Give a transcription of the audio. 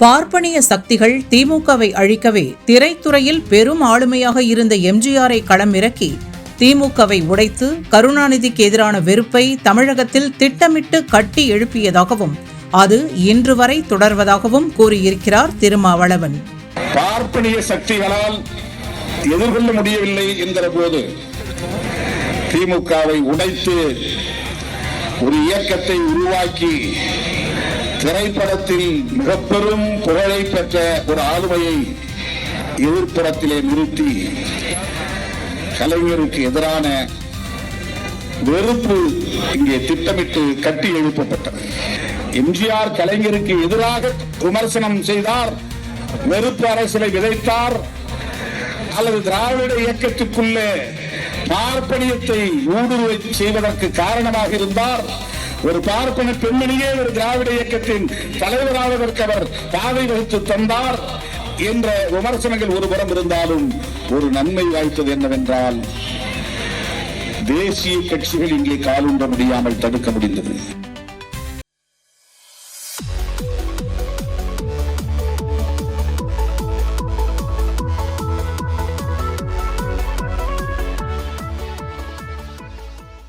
பார்ப்பனிய சக்திகள் திமுகவை அழிக்கவே திரைத்துறையில் பெரும் ஆளுமையாக இருந்த எம்ஜிஆரை களமிறக்கி திமுகவை உடைத்து கருணாநிதிக்கு எதிரான வெறுப்பை தமிழகத்தில் திட்டமிட்டு கட்டி எழுப்பியதாகவும் அது இன்று வரை தொடர்வதாகவும் கூறியிருக்கிறார் திருமாவளவன். பார்ப்பனிய சக்திகளால் எதிர்கொள்ள முடியவில்லை என்கிற போது திமுகவை உடைத்து ஒரு இயக்கத்தை உருவாக்கி திரைப்படத்தில் மிகப்பெரும் புகழை பெற்ற ஒரு ஆளுமையை எதிர்ப்புறத்திலே நிறுத்தி கலைஞருக்கு எதிரான வெறுப்பு இங்கே திட்டமிட்டு கட்டி எழுப்பப்பட்டது. எம்ஜிஆர் கலைஞருக்கு எதிராக விமர்சனம் செய்தார் வெறுப்பு அரசியலை விதைத்தார் அல்லது திராவிட இயக்கத்துக்குள்ளே பார்ப்பனியத்தை ஊடுருவை செய்வதற்கு காரணமாக இருந்தார். ஒரு பார்ப்பன பெண்மணியே ஒரு திராவிட இயக்கத்தின் தலைவராவதற்கு அவர் பாதை வகுத்து தந்தார் என்ற விமர்சனங்கள் ஒருபுறம் இருந்தாலும் ஒரு நன்மை வாய்த்தது என்னவென்றால் தேசிய கட்சிகள் இங்கே காலூன்ற முடியாமல் தடுக்க முடிந்தது.